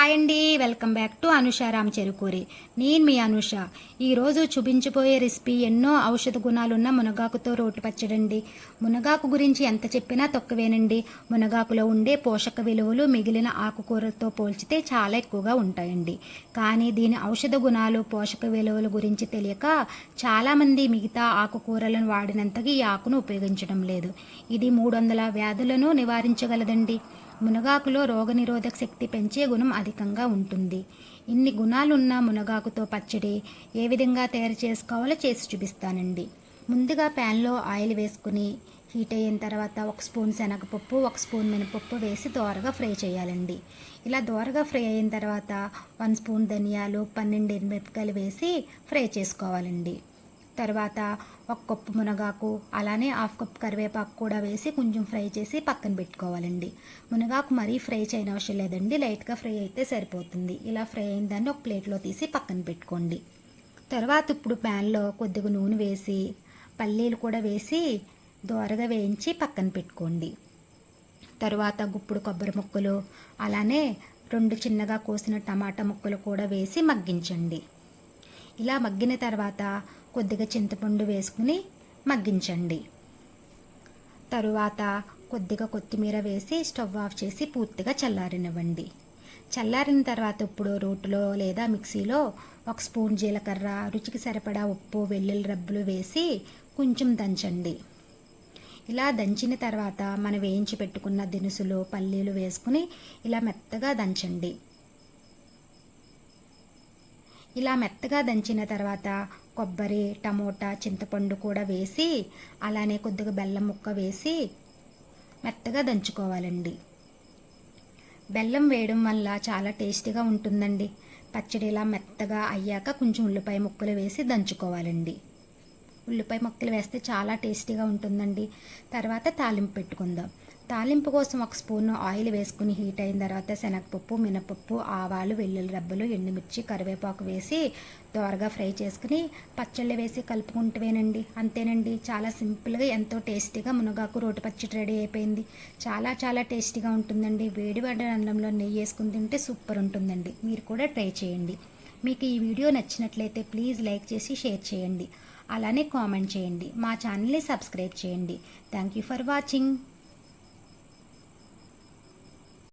Hi అండి. Welcome back to Anusharam Cherukuri. నేను మీ అనుష. ఈరోజు చూపించిపోయే రెసిపీ ఎన్నో ఔషధ గుణాలున్న మునగాకుతో రోటి పచ్చడండి మునగాకు గురించి ఎంత చెప్పినా తక్కువేనండి. మునగాకులో ఉండే పోషక విలువలు మిగిలిన ఆకుకూరలతో పోల్చితే చాలా ఎక్కువగా ఉంటాయండి. కానీ దీని ఔషధ గుణాలు పోషక విలువల గురించి తెలియక చాలామంది మిగతా ఆకుకూరలను వాడినంతగా ఈ ఆకును ఉపయోగించడం లేదు. ఇది మూడు వందల వ్యాధులను నివారించగలదండి. మునగాకులో రోగనిరోధక శక్తి పెంచే గుణం అధికంగా ఉంటుంది. ఇన్ని గుణాలున్న మునగాకుతో పచ్చడి ఏ విధంగా తయారు చేసుకోవాలో చేసి చూపిస్తానండి. ముందుగా ప్యాన్లో ఆయిల్ వేసుకుని హీట్ అయిన తర్వాత ఒక స్పూన్ శనగపప్పు ఒక స్పూన్ మినపప్పు వేసి దోరగా ఫ్రై చేయాలండి. ఇలా దోరగా ఫ్రై అయిన తర్వాత వన్ స్పూన్ ధనియాలు పన్నెండు మిరపకాయలు వేసి ఫ్రై చేసుకోవాలండి. తర్వాత ఒక కప్పు మునగాకు అలానే హాఫ్ కప్ కరివేపాకు కూడా వేసి కొంచెం ఫ్రై చేసి పక్కన పెట్టుకోవాలండి. మునగాకు మరీ ఫ్రై చేయని అవసరం లేదండి. లైట్గా ఫ్రై అయితే సరిపోతుంది. ఇలా ఫ్రై అయిన దాన్ని ఒక ప్లేట్లో తీసి పక్కన పెట్టుకోండి. తర్వాత ఇప్పుడు ప్యాన్లో కొద్దిగా నూనె వేసి పల్లీలు కూడా వేసి దోరగా వేయించి పక్కన పెట్టుకోండి. తర్వాత గుప్పుడు కొబ్బరి ముక్కలు అలానే రెండు చిన్నగా కోసిన టమాటా ముక్కలు కూడా వేసి మగ్గించండి. ఇలా మగ్గిన తర్వాత కొద్దిగా చింతపండు వేసుకుని మగ్గించండి. తరువాత కొద్దిగా కొత్తిమీర వేసి స్టవ్ ఆఫ్ చేసి పూర్తిగా చల్లారనివ్వండి. చల్లారిన తర్వాత ఇప్పుడు రోట్లో లేదా మిక్సీలో ఒక స్పూన్ జీలకర్ర రుచికి సరిపడా ఉప్పు వెల్లుల్లి రబ్బులు వేసి కొంచెం దంచండి. ఇలా దంచిన తర్వాత మనం వేయించి పెట్టుకున్న దినుసులు పల్లీలు వేసుకుని ఇలా మెత్తగా దంచండి. ఇలా మెత్తగా దంచిన తర్వాత కొబ్బరి టమోటా చింతపండు కూడా వేసి అలానే కొద్దిగా బెల్లం ముక్క వేసి మెత్తగా దంచుకోవాలండి. బెల్లం వేయడం వల్ల చాలా టేస్టీగా ఉంటుందండి. పచ్చడి ఇలా మెత్తగా అయ్యాక కొంచెం ఉల్లిపాయ ముక్కలు వేసి దంచుకోవాలండి. ఉల్లిపాయ ముక్కలు వేస్తే చాలా టేస్టీగా ఉంటుందండి. తర్వాత తాలింపు పెట్టుకుందాం. తాలింపు కోసం ఒక స్పూన్ ఆయిల్ వేసుకుని హీట్ అయిన తర్వాత శనగపప్పు మినపప్పు ఆవాలు వెల్లుల్లి రబ్బలు ఎండుమిర్చి కరివేపాకు వేసి దోరగా ఫ్రై చేసుకుని పచ్చళ్ళు వేసి కలుపుకుంటేనండి అంతేనండి. చాలా సింపుల్గా ఎంతో టేస్టీగా మునగాకు రోటి పచ్చడి రెడీ అయిపోయింది. చాలా చాలా టేస్టీగా ఉంటుందండి. వేడి వేడి అన్నంలో నెయ్యి వేసుకుని తింటే సూపర్ ఉంటుందండి. మీరు కూడా ట్రై చేయండి. మీకు ఈ వీడియో నచ్చినట్లయితే ప్లీజ్ లైక్ చేసి షేర్ చేయండి. అలానే కామెంట్ చేయండి. మా ఛానల్ని సబ్స్క్రైబ్ చేయండి. Thank you for watching.